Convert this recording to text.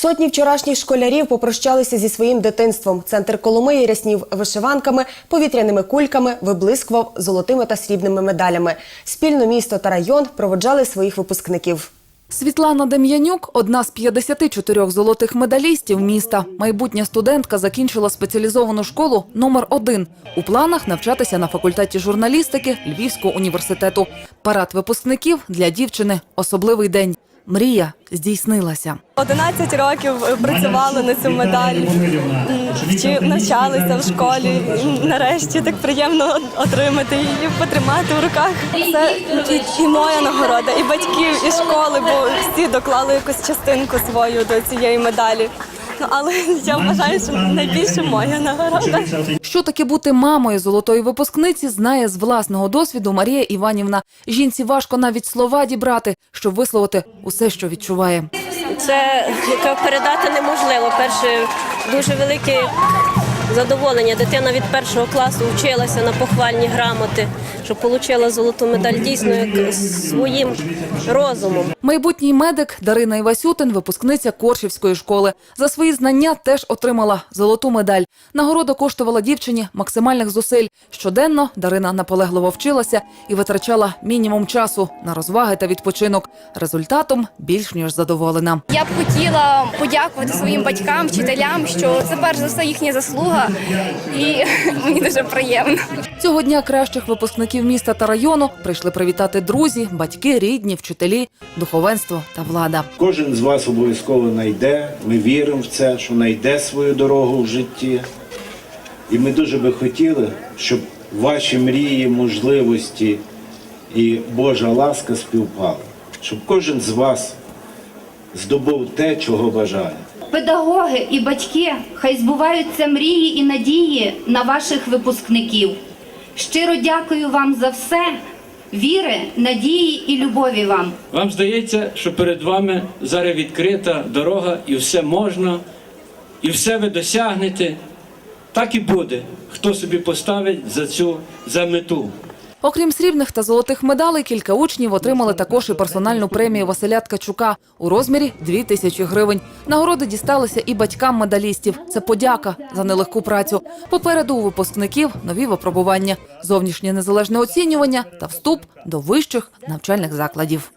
Сотні вчорашніх школярів попрощалися зі своїм дитинством. Центр Коломиї ряснів вишиванками, повітряними кульками, виблискував золотими та срібними медалями. Спільно місто та район проводжали своїх випускників. Світлана Дем'янюк – одна з 54 золотих медалістів міста. Майбутня студентка закінчила спеціалізовану школу номер 1 У планах навчатися на факультеті журналістики Львівського університету. Парад випускників для дівчини – особливий день. Мрія здійснилася. 11 років працювали на цю медаль, вчи, навчалися в школі. Нарешті так приємно отримати її, потримати в руках. Це і моя нагорода, і батьків, і школи, бо всі доклали якусь частинку свою до цієї медалі. Але я вважаю, що найбільше моя нагорода. Що таке бути мамою золотої випускниці, знає з власного досвіду Марія Іванівна. Жінці важко навіть слова дібрати, щоб висловити усе, що відчуває. Це передати неможливо. Перше дуже велике задоволення. Дитина від першого класу вчилася на похвальні грамоти, щоб отримала золоту медаль дійсно як своїм розумом. Майбутній медик Дарина Івасютин, випускниця Коршівської школи. За свої знання теж отримала золоту медаль. Нагорода коштувала дівчині максимальних зусиль. Щоденно Дарина наполегливо вчилася і витрачала мінімум часу на розваги та відпочинок. Результатом більш ніж задоволена. Я б хотіла подякувати своїм батькам, вчителям, що це перш за все їхня заслуга, і мені дуже приємно. Цього дня кращих випускників міста та району прийшли привітати друзі, батьки, рідні, вчителі, духовенство та влада. Кожен з вас обов'язково знайде. Ми віримо в це, що знайде свою дорогу в житті. І ми дуже би хотіли, щоб ваші мрії, можливості і Божа ласка співпали. Щоб кожен з вас здобув те, чого бажає. Педагоги і батьки, хай збуваються мрії і надії на ваших випускників. Щиро дякую вам за все, віри, надії і любові вам. Вам здається, що перед вами зараз відкрита дорога і все можна, і все ви досягнете. Так і буде, хто собі поставить за цю за мету. Окрім срібних та золотих медалей, кілька учнів отримали також і персональну премію Василя Ткачука у розмірі 2 тисячі гривень. Нагороди дісталися і батькам медалістів. Це подяка за нелегку працю. Попереду у випускників нові випробування, зовнішнє незалежне оцінювання та вступ до вищих навчальних закладів.